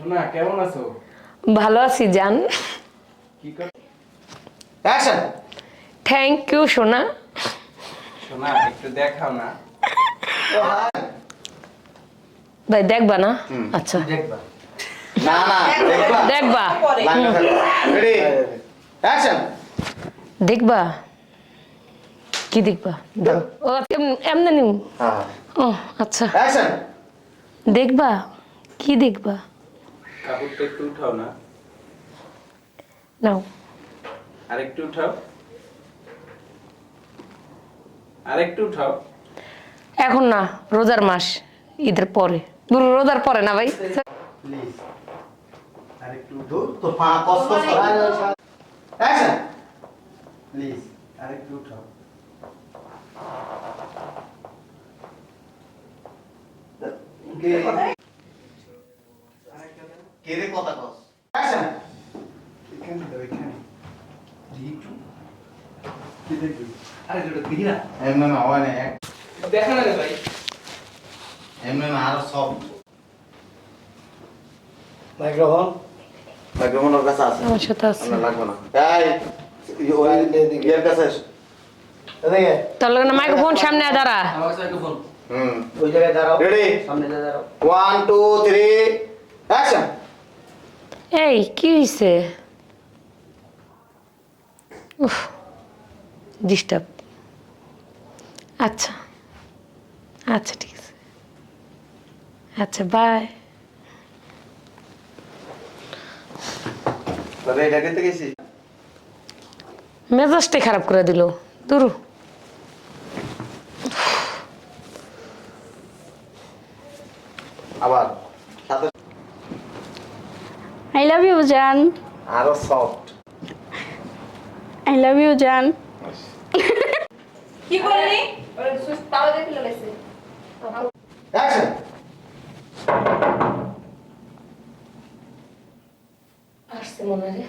শোনা কেমন আছো? ভালো আছি জান। কি কর অ্যাকশন। থ্যাংক ইউ সোনা। শোনা একটু দেখাও না। ভাই দেখবা না? আচ্ছা। দেখবা। না না দেখবা। দেখবা। রেডি অ্যাকশন দেখবা? কি দেখবা? ও এম- এমনি নিম। হ্যাঁ। ও আচ্ছা। অ্যাকশন দেখবা? কি দেখবা? কাপড়টা একটু উঠাও না। নাও। আর একটু উঠাও। আর একটু উঠাও। এখন না রোজার মাস ঈদের পরে। দূর রোজার পরে না ভাই? প্লিজ আর একটু দূর তো পা কষ্ট অ্যাকশন প্লিজ আর একটু উঠাও। কে রে কথা কস অ্যাকশন এখানে দাও এখানে একটু কি দেখবি আরে যেটা দেখি না এমনি না হয় না দেখা না রে ভাই এমনি না আরও সব মাইক্রোফোন মাইক্রোফোন ওর কাছে আছে আমার সাথে আছে আপনার লাগবে না এই ওই ইয়ের কাছে এসো। এদিকে তোর লাগে মাইক্রোফোন সামনে আয় দাঁড়া আমার কাছে মাইক্রোফোন হুম ওই জায়গায় দাঁড়াও রেডি সামনে যা দাঁড়াও ওয়ান টু থ্রি অ্যাকশন এই কি হয়েছে উফ ডিস্টার্ব আচ্ছা আচ্ছা ঠিক আছে। আচ্ছা বাই মেজাজটাই খারাপ করে দিল। দুরু। আবার? আই লাভ ইউ জান আরও সফট আই লাভ ইউ জান অ্যাকশন আসছে মনে রে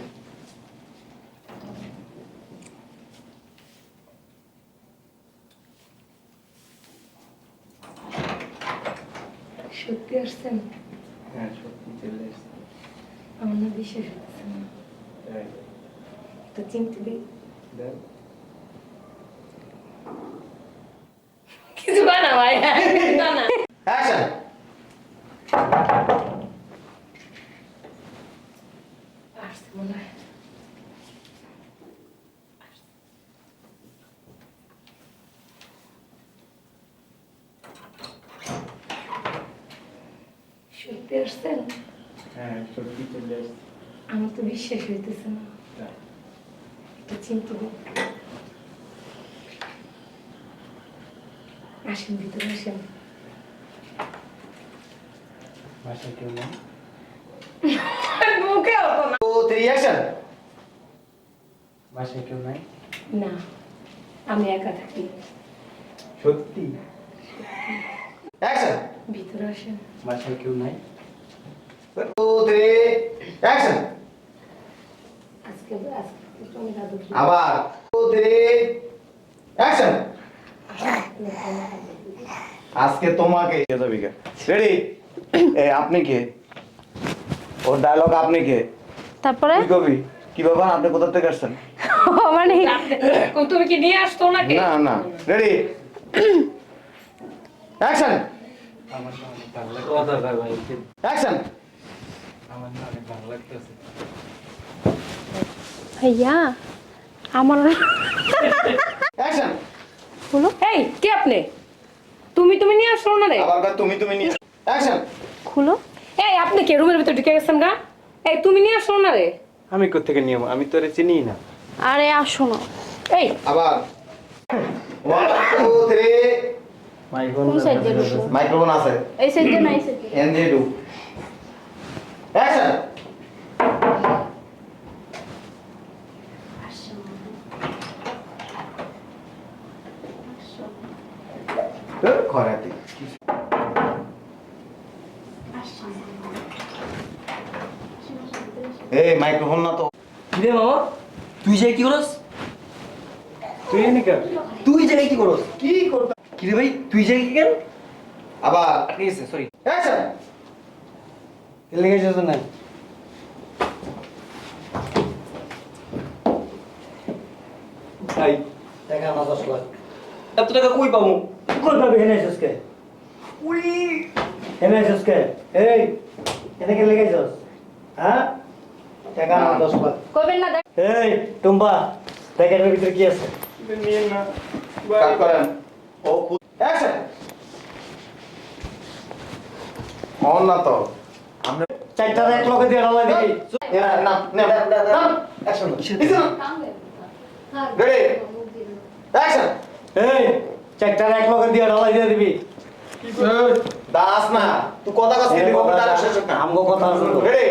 সত্যি আসছেন হ্যাঁ সত্যি চলে এসেছে আমার না বিশ্বাস হচ্ছে না তাই। তো চিনতে দিই দেখ। কিছু বানা ভাই না না অ্যাকশন আসছে মনে হয় সত্যি আসছেন হ্যাঁ সত্যি চলে এসেছে আমার তো বিশ্বাস হইতেছে না। আসেন ভিতরে আসেন। বাসায় কেউ নেই? মুখে হতো না টু থ্রি বাসায় কেউ নাই? না আমি একা থাকি। সত্যি? অ্যাকশন ভিতরে আসেন। বাসায় কেউ নাই? থ্রি অ্যাকশন আজকে আজকে তো তুমি কি আবার। টু থ্রি অ্যাকশন আজকে তোমাকে রেডি এ আপনি কে? ওর ডায়লগ আপনি কে? তারপরে? কি কবি? কি ব্যাপার? আপনি কোথা থেকে আসছেন? মানে তুমি কি নিয়ে আসতো নাকি না না। রেডি অ্যাকশন অ্যাকশন আমার না অনেক ভালো লাগতেছে ভাইয়া আমার অ্যাকশন হলো এই কে আপনি? তুমি তুমি নিয়ে আসো না রে? আবার তুমি তুমি নিয়ে অ্যাকশন খুলো। এই আপনি কে? রুমের ভিতরে ঢুকে গেছেন গা? এই তুমি নিয়ে আসো না রে? আমি কোথেকে নিয়ম আমি তোরে চিনি না। আরে আসো না। এই। আবার। ওয়ান টু থ্রি মাইক্রোফোন আছে। এই সাইড দিয়ে না এই সাইড দিয়ে। এন দিয়ে ডু অ্যাকশন খরাতি এই মাইক্রোফোন না তো। কিরে মামা তুই যে কি করস? তুই এনে কেন? তুই যে কি করস? কি করতে? কিরে ভাই তুই যে কি কেন? আবার। ঠিক আছে সরি অ্যাকশন লেগে যেত না? ভাই টাকা আমার দশ লাখ। এত টাকা কই পাবো? কই পাবি হেনে আছিস কে? হেনে আছিস কে? এই এনে কে লেগে যাস হ্যাঁ? টাকা আমার দশ লাখ কবেন না দেখ এই টুম্বা প্যাকেটের ভিতরে কি আছে? নিয়ে না। কাট করেন। ও খুদ অ্যাকশন অন না তো। আমরা চারটা এক লগে দিয়ে ঢালাই দিবি না না না? অ্যাকশন রেডি অ্যাকশন এই চারটা এক লগে দিয়ে দিবি। দাস না। তুই কথা কথা আমগো কথা শুনো। রেডি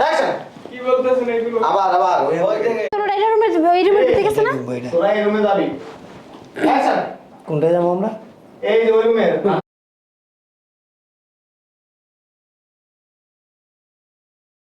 অ্যাকশন কি বলতেছেন এগুলো? আবার আবার ওই ওই থেকে তোর এটা রুমে ওই রুমে দিতে গেছে না? তোরা এই রুমে যাবি। অ্যাকশন কোনটা যাব আমরা? এই যে ওই রুমে